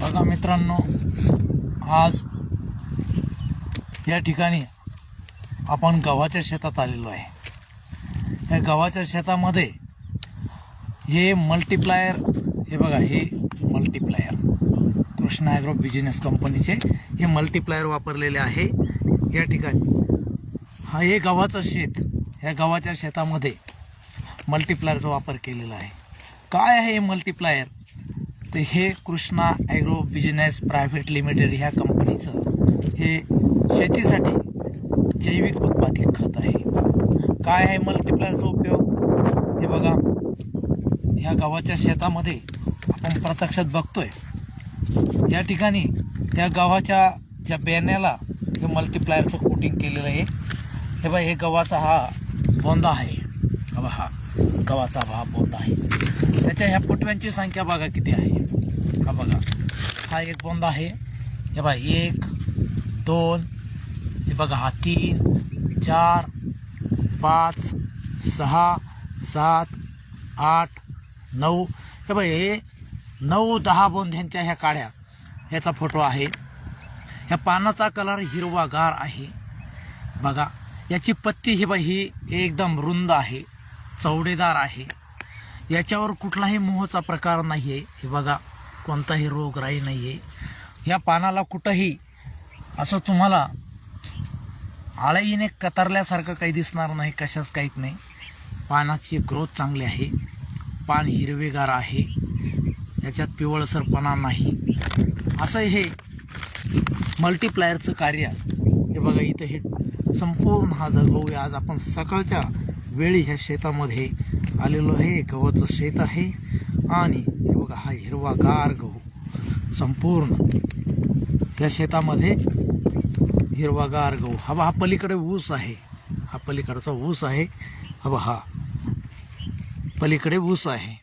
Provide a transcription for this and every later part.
बघा मित्रांनो आज या ठिकाणी आपण गव्हाच्या शेतात आलेलो आहे. या गव्हाच्या शेतामध्ये हे मल्टीप्लायर हे बघा हे मल्टीप्लायर कृष्णा ॲग्रो बिझनेस कंपनीचे हे मल्टीप्लायर वापरलेले आहे. या ठिकाणी हा हे गव्हाचं शेत ह्या गव्हाच्या शेतामध्ये मल्टीप्लायरचा वापर केलेला आहे. काय आहे हे मल्टीप्लायर तर हे Krishna agro business private limited ह्या कंपनीचं हे शेतीसाठी जैविक उत्पादित खत आहे. काय आहे मल्टीप्लायरचा उपयोग? हे बघा. ह्या गावाच्या शेतामध्ये आपण प्रत्यक्षात बघतोय. या ठिकाणी त्या गव्हाच्या ज्या बेण्याला हे मल्टीप्लायरचं कोटिंग केलेलं आहे हे बघा हे गव्हाचा हा बोंदा आहे. हा गव्हाचा हा बोंदा आहे. त्याच्या ह्या पुटव्यांची संख्या बघा किती आहे. हा बघा. हा एक बोंद आहे. हे बघा एक दोन हे बघा हा तीन चार पाच सहा सात आठ नऊ. हे बघा हे नऊ दहा बोंध्यांच्या ह्या काड्या ह्याचा फोटो आहे. ह्या पानाचा कलर हिरवागार आहे. बघा याची पत्ती ही बा ही एकदम रुंद आहे. चवडेदार आहे. याच्यावर कुठलाही मोहचा प्रकार नाही आहे हे बघा कोणताही रोगराई नाही आहे ह्या पानाला कुठंही असं तुम्हाला आळईने कतरल्यासारखं काही दिसणार नाही कशाच काहीच नाही. पानाची ग्रोथ चांगली आहे. पान हिरवेगार आहे. याच्यात पिवळसरपणा नाही. असं हे मल्टीप्लायरचं कार्य हे बघा इथं हे संपूर्ण हा जगवूया आज आपण सकाळच्या वेळी ह्या शेतामध्ये आलेलो आहे गव्हाचं शेत आहे. आणि हे बघा हा हिरवागार गहू. संपूर्ण. त्या शेतामध्ये हिरवागार गहू. हा बा हा पलीकडे ऊस आहे. हा पलीकडचा ऊस आहे. हा हा पलीकडे ऊस आहे.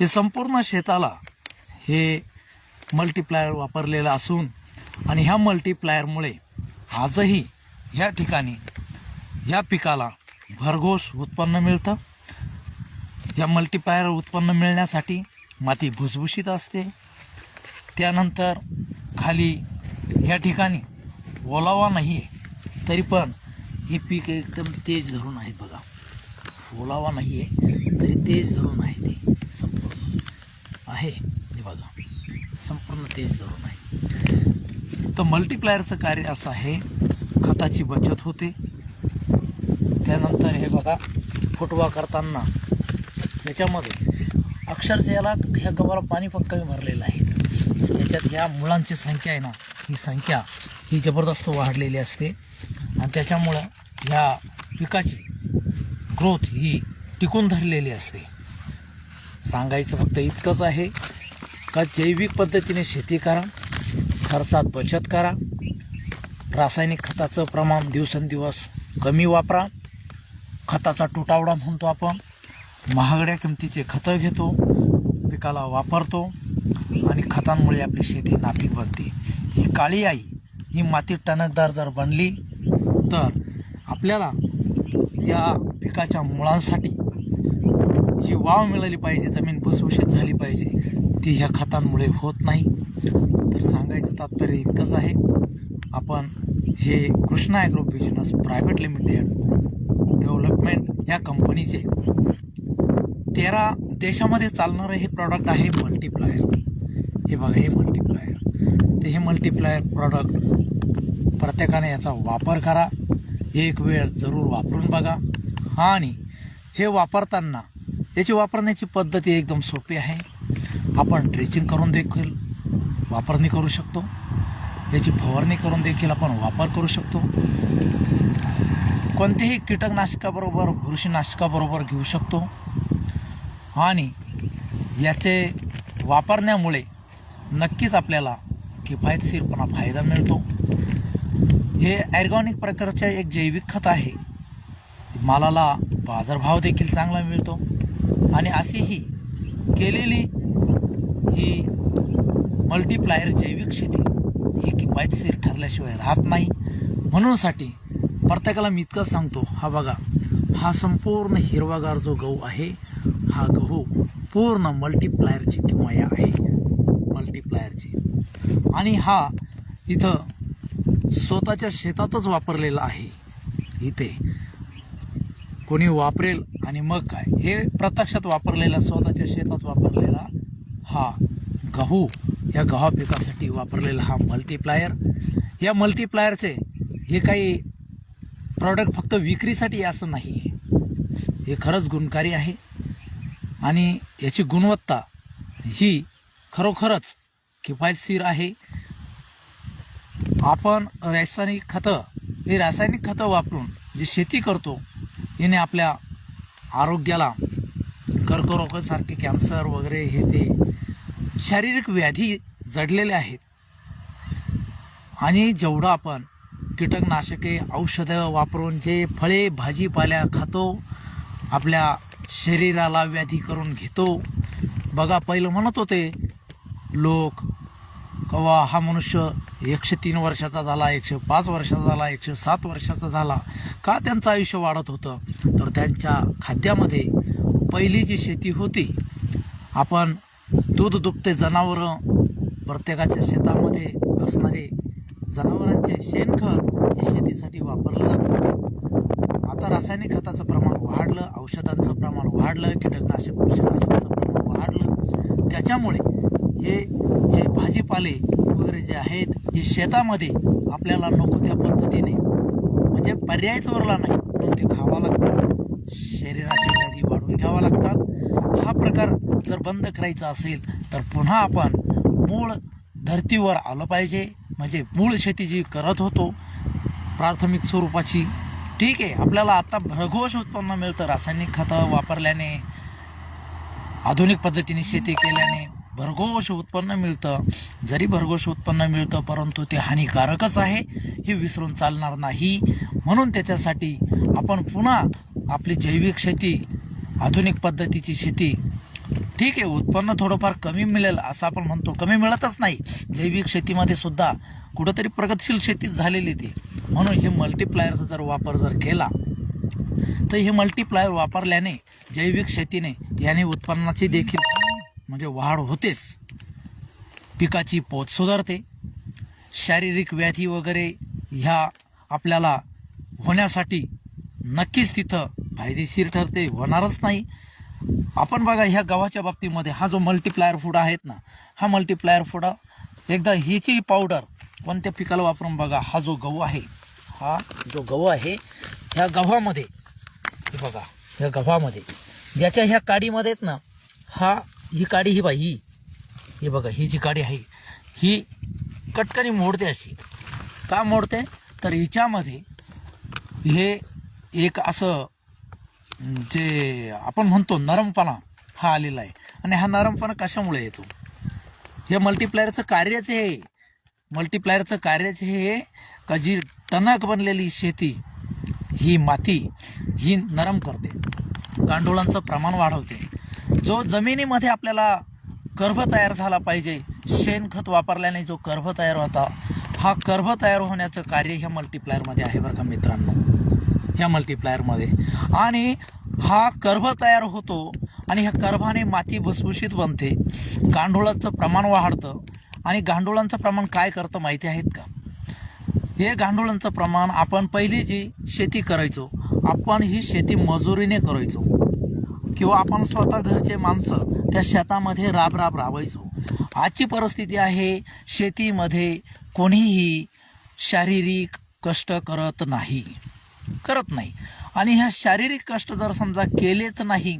हे संपूर्ण शेताला हे मल्टीप्लायर वापरलेलं असून आणि ह्या मल्टीप्लायरमुळे आजही ह्या ठिकाणी ह्या पिकाला भरघोस उत्पन्न मिळतं. या मल्टीप्लायर उत्पन्न मिळण्यासाठी माती भुसभुशीत असते. त्यानंतर खाली ह्या ठिकाणी ओलावा नाही आहे तरी पण हे पीक एकदम तेज धरून आहेत बघा. ओलावा नाही आहे तरी तेज धरून आहे ते. संपूर्ण आहे. हे बघा. संपूर्ण तेज धरून आहे. तर मल्टीप्लायरचं कार्य असं आहे खताची बचत होते. त्यानंतर हे बघा फुटवा करताना त्याच्यामध्ये अक्षरशः याला ह्या गव्हाला पाणी पण कमी भरलेलं आहे. त्याच्यात ह्या मुळांची संख्या आहे ना ही संख्या ही जबरदस्त वाढलेली असते. आणि त्याच्यामुळं ह्या पिकाची ग्रोथ ही टिकून धरलेली असते. सांगायचं फक्त इतकंच आहे का जैविक पद्धतीने शेती करा खर्चात बचत करा रासायनिक खताचं प्रमाण दिवसेंदिवस कमी वापरा खताचा तुटावडा म्हणतो आपण. महागड्या किमतीचे खतं घेतो पिकाला वापरतो आणि खतांमुळे आपली शेती नापीक बनते. ही काळी आई ही माती टणकदार जर बनली तर आपल्याला या पिकाच्या मुळांसाठी जी वाव मिळाली पाहिजे जमीन भुसभुशीत झाली पाहिजे ती ह्या खतांमुळे होत नाही. तर सांगायचं तात्पर्य इतकंच आहे. आपण हे Krishna agro business private limited development या कंपनीचे तेरा देशामध्ये चालणारं हे प्रॉडक्ट आहे मल्टीप्लायर हे बघा हे मल्टीप्लायर ते हे मल्टीप्लायर प्रॉडक्ट प्रत्येकाने याचा वापर करा. एक वेळ जरूर वापरून बघा. आणि हे वापरताना याची वापरण्याची पद्धती एकदम सोपी आहे. आपण ड्रेचिंग करून देखील वापरणी करू शकतो. याची फवारणी करून देखील आपण वापर करू शकतो. कोणत्याही कीटकनाशकाबरोबर बुरशीनाशकाबरोबर घेऊ शकतो. आणि याचे वापरण्यामुळे नक्कीच आपल्याला किफायतशीरपणा फायदा मिळतो. हे ॲर्गॉनिक प्रकारचे एक जैविक खत आहे. मालाला बाजारभाव देखील चांगला मिळतो. आणि अशी ही केलेली ही मल्टीप्लायर जैविक शेती ही किफायतशीर ठरल्याशिवाय राहत नाही. म्हणूनसाठी प्रत्येकाला मी इतकंच सांगतो हा बघा हा संपूर्ण हिरवागार जो गहू आहे हा गहू पूर्ण मल्टीप्लायरची किमया आहे. मल्टीप्लायरची आणि हा इथं स्वतःच्या शेतातच वापरलेला आहे. इथे. कोणी वापरेल आणि मग काय? हे प्रत्यक्षात वापरलेला स्वतःच्या शेतात वापरलेला हा गहू या गव्हा पिकासाठी वापरलेला हा मल्टीप्लायर या मल्टीप्लायरचे हे काही प्रॉडक्ट फक्त विक्रीसाठी असं नाही आहे हे खरंच गुणकारी आहे. आणि याची गुणवत्ता ही खरोखरच किफायतशीर आहे. आपण रासायनिक खतं हे रासायनिक खतं वापरून जी शेती करतो याने आपल्या आरोग्याला कर्करोगासारखे कॅन्सर वगैरे हे ते शारीरिक व्याधी जडलेले आहेत. आणि जेवढं आपण कीटकनाशके औषधं वापरून जे फळे भाजीपाल्या खातो आपल्या शरीराला व्याधी करून घेतो. बघा पहिलं म्हणत होते लोक कवा हा मनुष्य एकशे तीन वर्षाचा झाला एकशे पाच वर्षाचा झाला एकशे सात वर्षाचा झाला का त्यांचं आयुष्य वाढत होतं? तर त्यांच्या खाद्यामध्ये पहिली जी शेती होती आपण दूध दुभते जनावरं प्रत्येकाच्या शेतामध्ये असणारे जनावरांचे शेणखत हे शेतीसाठी वापरलं जात होतं. आता रासायनिक खताचं प्रमाण वाढलं औषधांचं प्रमाण वाढलं कीटकनाशक बुरशीनाशकाचं प्रमाण वाढलं. त्याच्यामुळे हे जे भाजीपाले वगैरे जे आहेत जे शेतामध्ये आपल्याला नको त्या पद्धतीने. म्हणजे पर्यायच उरला नाही. पण ते खावं लागतं शरीराची व्याधी वाढून घ्यावा लागतात. हा प्रकार जर बंद करायचा असेल तर पुन्हा आपण मूळ धर्तीवर आलं पाहिजे. म्हणजे मूळ शेती जी करत होतो प्राथमिक स्वरूपाची ठीक आहे आपल्याला आता भरघोष उत्पन्न मिळतं रासायनिक खतं वापरल्याने आधुनिक पद्धतीने शेती केल्याने भरघोष उत्पन्न मिळतं. जरी भरघोष उत्पन्न मिळतं परंतु ते हानिकारकच आहे हे विसरून चालणार नाही. म्हणून त्याच्यासाठी आपण पुन्हा आपली जैविक शेती आधुनिक पद्धतीची शेती ठीक आहे उत्पन्न थोडंफार कमी मिळेल असं आपण म्हणतो. कमी मिळतच नाही. जैविक शेतीमध्ये सुद्धा कुठंतरी प्रगतशील शेती झालेली ती. म्हणून हे मल्टीप्लायरचा जर वापर जर केला तर हे मल्टीप्लायर वापरल्याने जैविक शेतीने याने उत्पन्नाची देखील म्हणजे वाढ होतेच. पिकाची पोत सुधारते. शारीरिक व्याधी वगैरे ह्या आपल्याला होण्यासाठी नक्कीच तिथं फायदेशीर ठरते होणारच नाही. आपण बघा ह्या गव्हाच्या बाबतीमध्ये हा जो मल्टीप्लायर फूड आहेत ना हा मल्टीप्लायर फूड एकदा हिची पावडर कोणत्या पिकाला वापरून बघा हा जो गहू आहे हा जो गहू आहे ह्या गव्हामध्ये हे बघा ह्या गव्हामध्ये ज्याच्या ह्या काडीमध्ये आहेत ना हा ही काडी ही बाई ही हे बघा ही जी काडी आहे ही कटकनी मोडते अशी. का मोडते? तर हिच्यामध्ये हे एक असं जे आपण म्हणतो नरमपणा हा आलेला आहे. आणि हा नरमपणा कशामुळे येतो? हे मल्टीप्लायरचं कार्यच हे मल्टीप्लायरचं कार्यच हे का जी टणक बनलेली शेती ही माती ही नरम करते. गांडुळांचं प्रमाण वाढवते. जो जमिनीमध्ये आपल्याला गर्भ तयार झाला पाहिजे शेणखत वापरल्याने जो गर्भ तयार होता हा गर्भ तयार होण्याचं कार्य ह्या मल्टीप्लायरमध्ये आहे बरं का मित्रांनो. ह्या मल्टीप्लायरमध्ये. आणि हा गर्भ तयार होतो आणि ह्या गर्भाने माती भुसभुशीत बनते. गांडुळाचं प्रमाण वाढतं. आणि गांडुळांचं प्रमाण काय करतं माहिती आहेत का? हे गांडुळांचं प्रमाण आपण पहिली जी शेती करायचो आपण ही शेती मजुरीने करायचो. किंवा आपण स्वतः घरचे माणसं त्या शेतामध्ये राब राब राबायचो. आजची परिस्थिती आहे शेतीमध्ये कोणीही शारीरिक कष्ट करत नाही. करत नाही. आणि ह्या शारीरिक कष्ट जर समजा केलेच नाही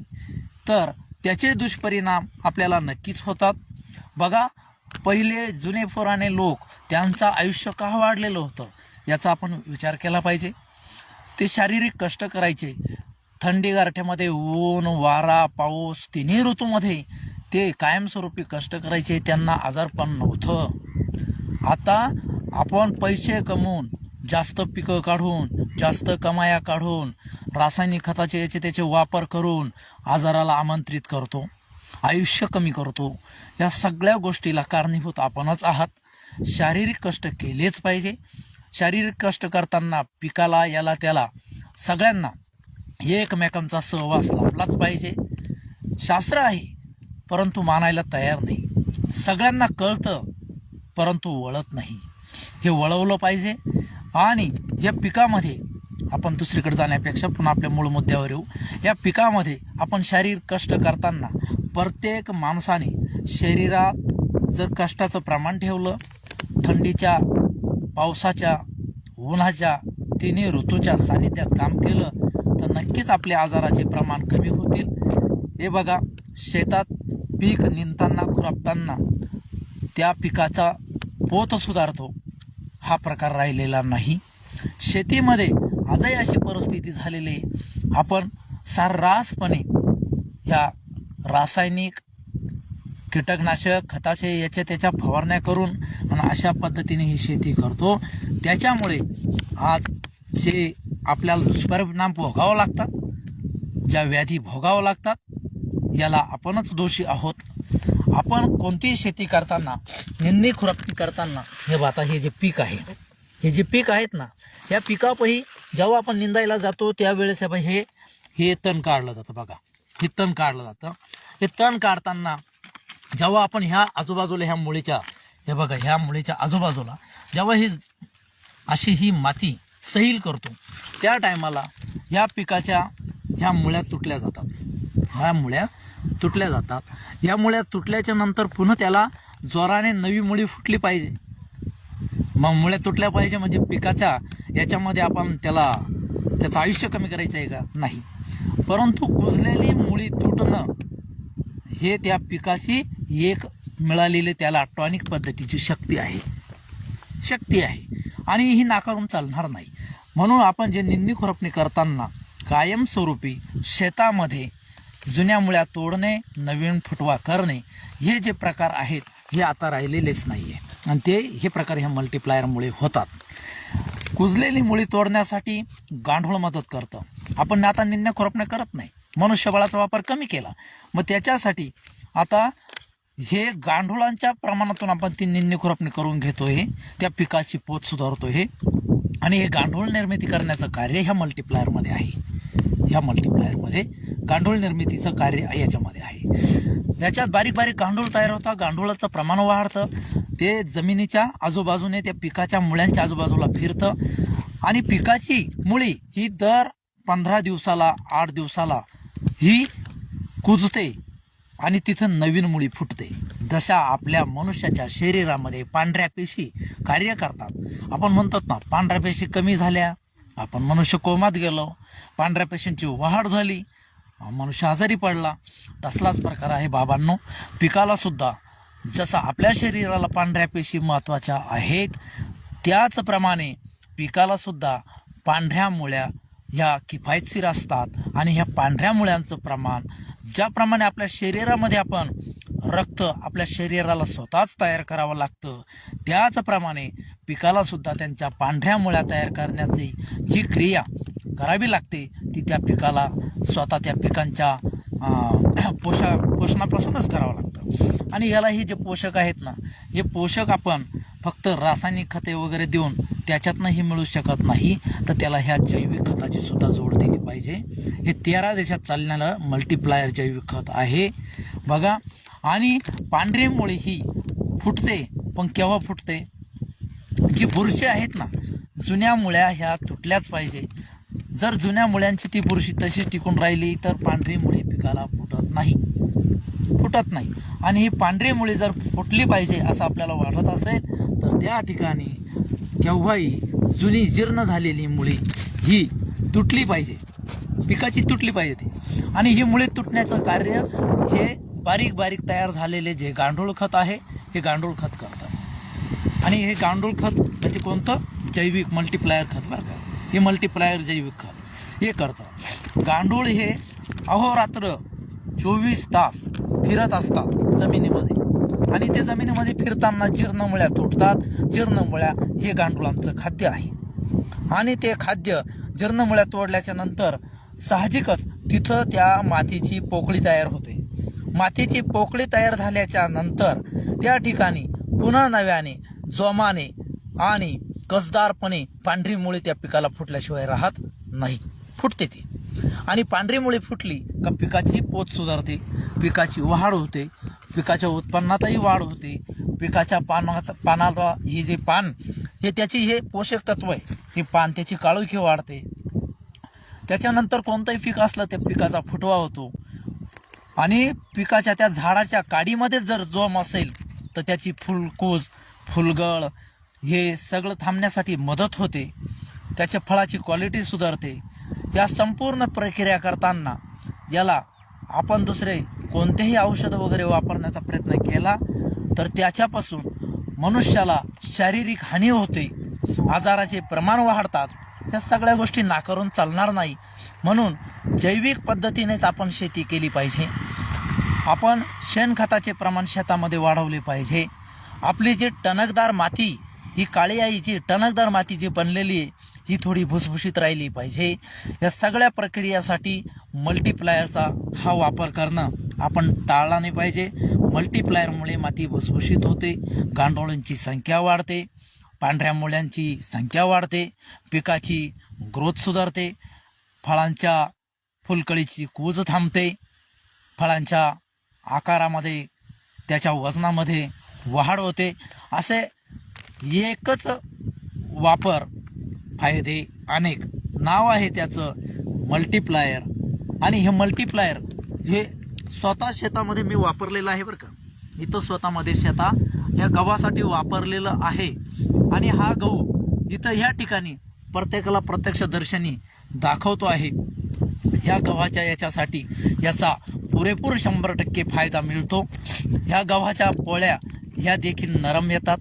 तर त्याचे दुष्परिणाम आपल्याला नक्कीच होतात. बघा पहिले जुने पुराणे लोक त्यांचं आयुष्य का वाढलेलं होतं याचा आपण विचार केला पाहिजे. ते शारीरिक कष्ट करायचे. थंडी गारठ्यामध्ये ऊन वारा पाऊस तिन्ही ऋतूमध्ये ते कायमस्वरूपी कष्ट करायचे त्यांना आजारपण नव्हतं. आता आपण पैसे कमवून जास्त पिकं काढून जास्त कमाया काढून रासायनिक खताचे याचे त्याचे वापर करून आजाराला आमंत्रित करतो. आयुष्य कमी करतो. या सगळ्या गोष्टीला कारणीभूत आपणच आहात. शारीरिक कष्ट केलेच पाहिजे. शारीरिक कष्ट करताना पिकाला याला त्याला सगळ्यांना एकमेकांचा सहवास लाभलाच पाहिजे. शास्त्र आहे परंतु मानायला तयार नाही. सगळ्यांना कळतं परंतु वळत नाही. हे वळवलं पाहिजे. आणि या पिकामध्ये आपण दुसरीकडे जाण्यापेक्षा पुन्हा आपल्या मूळ मुद्द्यावर येऊ. या पिकामध्ये आपण शारीरिक कष्ट करताना प्रत्येक माणसाने शरीरात जर कष्टाचं प्रमाण ठेवलं थंडीच्या पावसाच्या उन्हाच्या तिन्ही ऋतूच्या सानिध्यात काम केलं तर नक्कीच आपले आजाराचे प्रमाण कमी होतील. हे बघा शेतात पीक निंदताना खुरापताना त्या पिकाचा पोत सुधारतो हा प्रकार राहिलेला नाही. शेतीमध्ये आजही अशी परिस्थिती झालेली आहे. आपण सर्रासपणे या रासायनिक कीटकनाशक खताचे याच्या त्याच्या फवारण्या करून आणि अशा पद्धतीने ही शेती करतो. त्याच्यामुळे आज जे आपल्याला दुष्परिणाम भोगावं लागतात ज्या व्याधी भोगावं लागतात याला आपणच दोषी आहोत. आपण कोणतीही शेती करताना निंदी खुरपणी करताना हे बघा आता हे जे पीक आहे हे जे पीक आहेत ना या पिकापही जेव्हा आपण निंदायला जातो त्यावेळेस हे हे तण काढलं जातं बघा. हे तण काढलं जातं. हे तण काढताना जेव्हा आपण ह्या आजूबाजूला ह्या मुळीच्या हे बघा ह्या मुळीच्या आजूबाजूला जेव्हा ही अशी ही माती सैल करतो त्या टायमाला ह्या पिकाच्या ह्या मुळ्या तुटल्या जातात. ह्या मुळ्या तुटल्या जातात. या मुळ्या तुटल्याच्या नंतर पुन्हा त्याला जोराने नवी मुळी फुटली पाहिजे. मग मुळ्या तुटल्या पाहिजे म्हणजे पिकाच्या याच्यामध्ये आपण त्याला त्याचं आयुष्य कमी करायचं आहे का? नाही. परंतु कुजलेली मुळी तुटणं हे त्या पिकाशी एक मिळालेले त्याला टॉनिक पद्धतीची शक्ती आहे. शक्ती आहे. आणि ही नाकारून चालणार नाही. म्हणून आपण जे निंदी खुरपणी करताना कायमस्वरूपी शेतामध्ये जुन्या मुळ्या तोडणे नवीन फुटवा करणे हे जे प्रकार आहेत हे आता राहिलेलेच नाही आहे आणि ते हे प्रकार हे मल्टिप्लायरमुळे होतात. कुजलेली मुळी तोडण्यासाठी गांढूळ मदत करतं. आपण आता निंद्या खुरपणे करत नाही. मनुष्यबळाचा वापर कमी केला. मग त्याच्यासाठी आता हे गांडुळांच्या प्रमाणातून आपण ती निन्नी खुरपणी करून घेतो हे त्या पिकाची पोत सुधारतो हे आणि हे गांडूळ निर्मिती करण्याचं कार्य ह्या मल्टिप्लायरमध्ये आहे. ह्या मल्टिप्लायरमध्ये गांडूळ निर्मितीचं कार्य याच्यामध्ये आहे. याच्यात बारीक बारीक गांडूळ तयार होता गांडूळाचं प्रमाण वाढतं ते जमिनीच्या आजूबाजूने त्या पिकाच्या मुळ्यांच्या आजूबाजूला फिरतं आणि पिकाची मुळी ही दर पंधरा दिवसाला आठ दिवसाला ही कुजते आणि तिथं नवीन मुळी फुटते. जशा आपल्या मनुष्याच्या शरीरामध्ये पांढऱ्या पेशी कार्य करतात. आपण म्हणतात ना पांढऱ्या पेशी कमी झाल्या आपण मनुष्य कोमात गेलो पांढऱ्या पेशींची वाढ झाली मनुष्य आजारी पडला. तसलाच प्रकार आहे बाबांनो. पिकाला सुद्धा जसं आपल्या शरीराला पांढऱ्या पेशी महत्त्वाच्या आहेत त्याचप्रमाणे पिकाला सुद्धा पांढऱ्या मुळ्या ह्या किफायतशीर असतात आणि ह्या पांढऱ्या मुळ्यांचं प्रमाण ज्याप्रमाणे आपल्या शरीरामध्ये आपण रक्त आपल्या शरीराला स्वतःच तयार करावं लागतं त्याचप्रमाणे पिकाला सुद्धा त्यांच्या पांढऱ्या मुळ्या तयार करण्याची जी क्रिया करावी लागते ती त्या पिकाला स्वतः त्या पिकांच्या पोषा पोषणापासूनच करावं लागतं. आणि याला हे जे पोषक आहेत ना हे पोषक आपण फक्त रासायनिक खते वगैरे देऊन त्याच्यातनं हे मिळू शकत नाही तर त्याला ह्या जैविक खताची सुद्धा जोड दिली पाहिजे. हे तेरा देशात चालणारं मल्टीप्लायर जैविक खत आहे. बघा आणि पांढरी मुळी ही फुटते पण केव्हा फुटते? जी बुरशी आहेत ना जुन्या मुळ्या ह्या तुटल्याच पाहिजे. जर जुन्या मुळ्यांची ती बुरशी तशी टिकून राहिली तर पांढरी मुळी पिकाला फुटत नाही. फुटत नाही. आणि ही पांढरी मुळी जर फुटली पाहिजे असं आपल्याला वाटत असेल तर त्या ठिकाणी केव्हाही जुनी जीर्ण झालेली मुळे ही तुटली पाहिजे. पिकाची तुटली पाहिजे ती. आणि ही मुळे तुटण्याचं कार्य हे बारीक बारीक तयार झालेले जे गांडूळ खत आहे हे गांडूळ खत करतात. आणि हे गांडूळ खत म्हणजे कोणतं? जैविक मल्टीप्लायर खत बरं का. हे मल्टीप्लायर जैविक खत. हे करतं गांडूळ हे अहोरात्र चोवीस तास फिरत असतात जमिनीमध्ये. आणि ते जमिनीमध्ये फिरताना जीर्णमुळ्या तुटतात जीर्णमुळ्या हे गांडुळांचं खाद्य आहे. आणि ते खाद्य जीर्णमुळ्या तोडल्याच्या नंतर साहजिकच तिथं त्या मातीची पोकळी तयार होते. मातीची पोकळी तयार झाल्याच्यानंतर त्या ठिकाणी पुन्हा नव्याने जोमाने आणि कसदारपणे पांढरी मुळी त्या पिकाला फुटल्याशिवाय राहत नाही. फुटते ती. आणि पांढरी मुळी फुटली का पिकाची पोत सुधारते पिकाची वाढ होते पिकाच्या उत्पन्नातही वाढ होते. पिकाच्या पानात पानाला ही जे पान हे त्याची हे पोषक तत्व आहे. हे पान त्याची काळोखी वाढते. त्याच्यानंतर कोणतंही पीक असलं त्या पिकाचा फुटवा होतो. आणि पिकाच्या त्या झाडाच्या काडीमध्ये जर जोम असेल तर त्याची फुलकूज फुलगळ हे सगळं थांबण्यासाठी मदत होते. त्याच्या फळाची क्वालिटी सुधारते. या संपूर्ण प्रक्रिया करताना याला आपण दुसरे कोणतेही औषध वगैरे वापरण्याचा प्रयत्न केला तर त्याच्यापासून मनुष्याला शारीरिक हानी होते आजाराचे प्रमाण वाढतात या सगळ्या गोष्टी नाकारून चालणार नाही. म्हणून जैविक पद्धतीनेच आपण शेती केली पाहिजे. आपण शेणखताचे प्रमाण शेतामध्ये वाढवले पाहिजे. आपली जी टणकदार माती ही काळी आईची टणकदार माती जी बनलेली आहे ही थोडी भुसभुशीत राहिली पाहिजे. या सगळ्या प्रक्रियासाठी मल्टीप्लायरचा हा वापर करणं आपण टाळला नाही पाहिजे मल्टीप्लायरमुळे माती भुसभुशीत होते गांडोळांची संख्या वाढते पांढऱ्या मुळ्यांची संख्या वाढते पिकाची ग्रोथ सुधारते फळांच्या फुलकळीची कूज थांबते फळांच्या आकारामध्ये त्याच्या वजनामध्ये वाढ होते. असे एकच वापर फायदे अनेक नाव आहे त्याचं. मल्टीप्लायर आणि हे मल्टीप्लायर हे स्वतः शेतामध्ये मी वापरलेलं आहे बरं का. इथं स्वतःमध्ये शेता या गव्हासाठी वापरलेलं आहे. आणि हा गहू इथं ह्या ठिकाणी प्रत्येकाला प्रत्यक्ष दर्शनी दाखवतो आहे. ह्या गव्हाच्या याच्यासाठी याचा पुरेपूर शंभर टक्के फायदा मिळतो. ह्या गव्हाच्या पोळ्या ह्या देखील नरम येतात.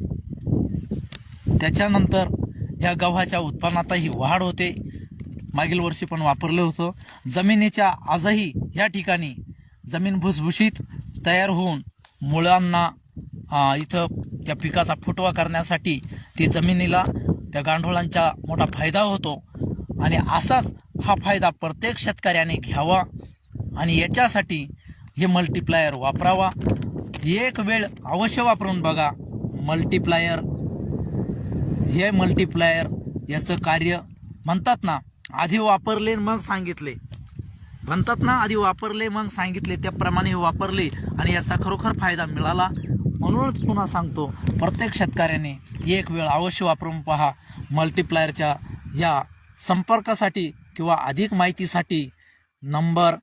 त्याच्यानंतर ह्या गव्हाच्या उत्पन्नातही वाढ होते. मागील वर्षी पण वापरलं होतं. जमिनीच्या आजही या ठिकाणी जमीन भुसभुशीत तयार होऊन मुळांना इथं त्या पिकाचा फुटवा करण्यासाठी ती जमिनीला त्या गांडोळांचा मोठा फायदा होतो. आणि असाच हा फायदा प्रत्येक शेतकऱ्याने घ्यावा आणि याच्यासाठी हे मल्टिप्लायर वापरावा. एक वेळ अवश्य वापरून बघा. मल्टिप्लायर हे मल्टीप्लायर याचं कार्य म्हणतात ना आधी वापरले मग सांगितले. म्हणतात ना आधी वापरले मग सांगितले त्याप्रमाणे हे वापरले आणि याचा खरोखर फायदा मिळाला म्हणूनच पुन्हा सांगतो प्रत्येक शेतकऱ्याने एक वेळ अवश्य वापरून पहा मल्टीप्लायरच्या या संपर्कासाठी किंवा अधिक माहितीसाठी नंबर